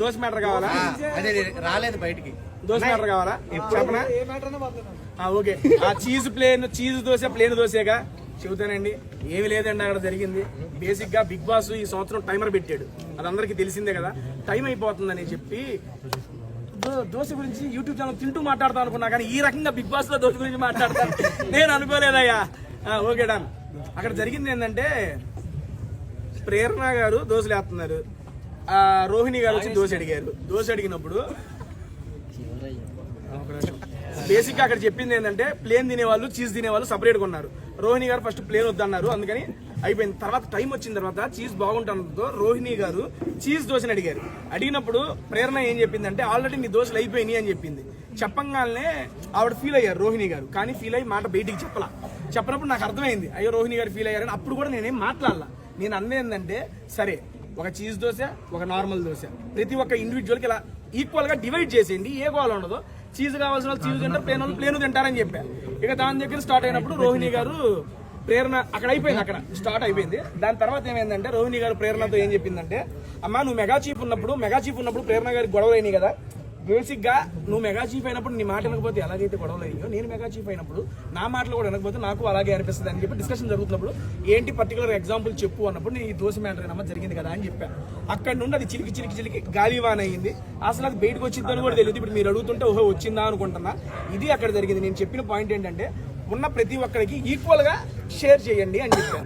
Dosa matter కావాలా? అదే రాలేదు బయటికి. దోశ మ్యాటర్ కావాలా? చెప్పనా? ఓకే. ఆ cheese plain cheese dosa plain దోశగా చెబుతానండి. ఏమి లేదండి అక్కడ జరిగింది. బేసిక్గా బిగ్ బాస్ ఈ సంవత్సరం టైమర్ పెట్టాడు. అది అందరికీ తెలిసిందే కదా. టైం అయిపోతుందని చెప్పి దోశ గురించి యూట్యూబ్ ఛానల్ తింటూ మాట్లాడతాను అనుకున్నా కానీ ఈ రకంగా బిగ్ బాస్లో దోశ గురించి మాట్లాడతాను. నేను అనుకోలేదయ్యా. ఓకే డాన్ అక్కడ జరిగింది ఏంటంటే ప్రేరణ గారు దోశలు వేస్తున్నారు రోహిణి గారు వచ్చి దోశ అడిగారు. దోశ అడిగినప్పుడు బేసిక్గా అక్కడ చెప్పింది ఏంటంటే ప్లేన్ తినేవాళ్ళు చీజ్ తినేవాళ్ళు సపరేట్గా ఉన్నారు. రోహిణి గారు ఫస్ట్ ప్లేన్ వద్దన్నారు అందుకని అయిపోయింది. తర్వాత టైం వచ్చిన తర్వాత చీజ్ బాగుంటుండడంతో రోహిణి గారు చీజ్ దోశని అడిగారు. అడిగినప్పుడు ప్రేరణ ఏం చెప్పిందంటే ఆల్రెడీ నీ దోశలు అయిపోయినాయి అని చెప్పింది. చెప్పంగానే ఆవిడ ఫీల్ అయ్యారు రోహిణి గారు. కానీ ఫీల్ అయ్యి మాట బయటికి చెప్పలా. చెప్పినప్పుడు నాకు అర్థమైంది అయ్యో రోహిణి గారు ఫీల్ అయ్యారని. అప్పుడు కూడా నేనేం మాట్లాడాల. నేను అన్నది ఏంటంటే సరే ఒక చీజ్ దోశ ఒక నార్మల్ దోశ. ప్రతి ఒక్క ఇండివిజువల్కి ఇలా ఈక్వల్గా డివైడ్ చేసేయండి. ఏ గోల్ ఉండదు. చీజ్ కావాల్సిన వాళ్ళు చీజ్ తింటారు ప్లేన్ వాళ్ళు ప్లేన్ తింటారని చెప్పా. ఇక దాని దగ్గర స్టార్ట్ అయినప్పుడు రోహిణి గారు ప్రేరణ అక్కడ అయిపోయింది అక్కడ. స్టార్ట్ అయిపోయింది. దాని తర్వాత ఏమైందంటే రోహిణి గారు ప్రేరణతో ఏం చెప్పిందంటే అమ్మ నువ్వు మెగా చీఫ్ ఉన్నప్పుడు మెగా చీఫ్ ఉన్నప్పుడు ప్రేరణ గారికి గొడవలైనాయి అయినాయి కదా. బేసిక్గా నువ్వు మెగా చీఫ్ అయినప్పుడు నీ మాట వినకపోతే ఎలాగైతే గొడవలు అయ్యో నేను మెగా చీఫ్ అయినప్పుడు నా మాటలు కూడా వినకపోతే నాకు అలాగే అనిపిస్తుంది అని చెప్పి డిస్కషన్ జరుగుతున్నప్పుడు ఏంటి పర్టికులర్ ఎగ్జాంపుల్ చెప్పు అన్నప్పుడు నేను ఈ దోశ మ్యాటర్ ఏమన్నా జరిగింది కదా అని చెప్పాను. అక్కడ నుండి అది చిలికి చిలికి చిలికి గాలివాన్ అయింది అసలు అది బయటకు వచ్చిందని కూడా తెలియదు. ఇప్పుడు మీరు అడుగుతుంటే ఓహో వచ్చిందా అనుకుంటున్నా. ఇది అక్కడ జరిగింది. నేను చెప్పిన పాయింట్ ఏంటంటే ఉన్న ప్రతి ఒక్కరికి ఈక్వల్గా షేర్ చేయండి అని చెప్పాను.